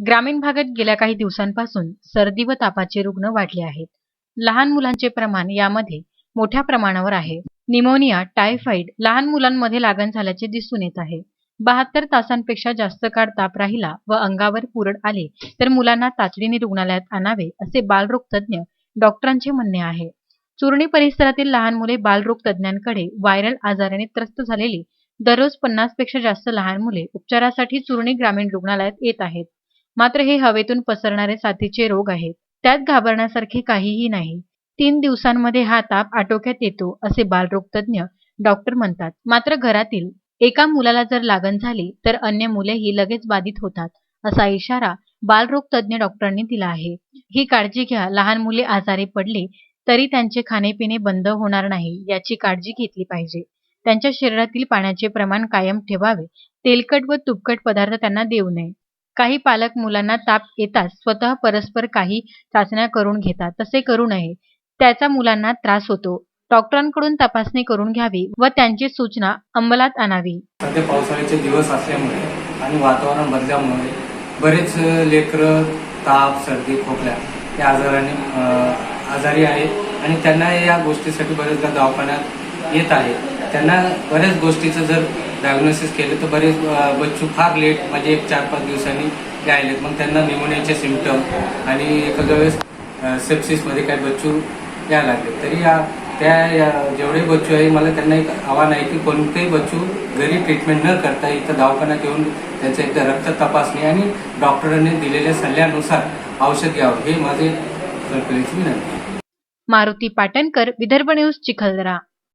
ग्रामीण भागात गेल्या काही दिवसांपासून सर्दी व तापाचे रुग्ण वाढले आहेत. लहान मुलांचे प्रमाण यामध्ये मोठ्या प्रमाणावर आहे. निमोनिया टायफॉइड लहान मुलांमध्ये लागण झाल्याचे दिसून येत आहे. बहात्तर तासांपेक्षा जास्त काळ ताप राहिला व अंगावर पुरड आले तर मुलांना तातडीने रुग्णालयात आणावे असे बालरोग तज्ज्ञ डॉक्टरांचे म्हणणे आहे. चुरणी परिसरातील लहान मुले बालरोग तज्ज्ञांकडे व्हायरल आजाराने त्रस्त झालेली दररोज पन्नासपेक्षा जास्त लहान मुले उपचारासाठी चुरणी ग्रामीण रुग्णालयात येत आहेत. मात्र हे हवेतून पसरणारे साथीचे रोग आहेत. त्यात घाबरण्यासारखे काहीही नाही. तीन दिवसांमध्ये हा ताप आटोक्यात येतो असे बालरोगतज्ञ डॉक्टर म्हणतात. मात्र घरातील एका मुलाला जर लागण झाली तर अन्य मुलेही लगेच बाधित होतात असा इशारा बालरोग तज्ज्ञ डॉक्टरांनी दिला आहे. ही काळजी घ्या. लहान मुले आजारी पडले तरी त्यांचे खाणेपिणे बंद होणार नाही याची काळजी घेतली पाहिजे. त्यांच्या शरीरातील पाण्याचे प्रमाण कायम ठेवावे. तेलकट व तुपकट पदार्थ त्यांना देऊ नये. काही पालक मुलांना ताप येताच स्वतः परस्पर काही चाचण्या करून घेतात तसे करू नये. त्याचा मुलांना त्रास होतो. डॉक्टरांकडून तपासणी करून घ्यावी व त्यांची सूचना अंमलात आणावी. सध्या पावसाळ्याचे दिवस असल्यामुळे आणि वातावरण बदल्यामुळे बरेच लेकरं ताप सर्दी खोकल्या या आजाराने आजारी आहेत. आणि त्यांना या गोष्टीसाठी बरेचदा दवाखान्यात येत आहे त्यांना बऱ्याच गोष्टीचं जर डायग्नोसिस केलं तर बरेच बच्चू फार लेट म्हणजे एक चार पाच दिवसांनी राहिलेत. मग त्यांना निमोनियाचे सिमटम आणि एखाद्या वेळेस सेप्सिसमध्ये काही बच्चू या लागले. तरी या त्या जेवढे बच्चू आहे मला त्यांना एक आव्हान आहे की कोणतेही बच्चू घरी ट्रीटमेंट न करता इथं दवाखान्यात येऊन त्यांचं एकदा रक्त तपासणी आणि डॉक्टरांनी दिलेल्या सल्ल्यानुसार औषध घ्यावं. हे माझे कळकळीची विनंती मारुती पाटणकर विदर्भ न्यूज चिखलदरा.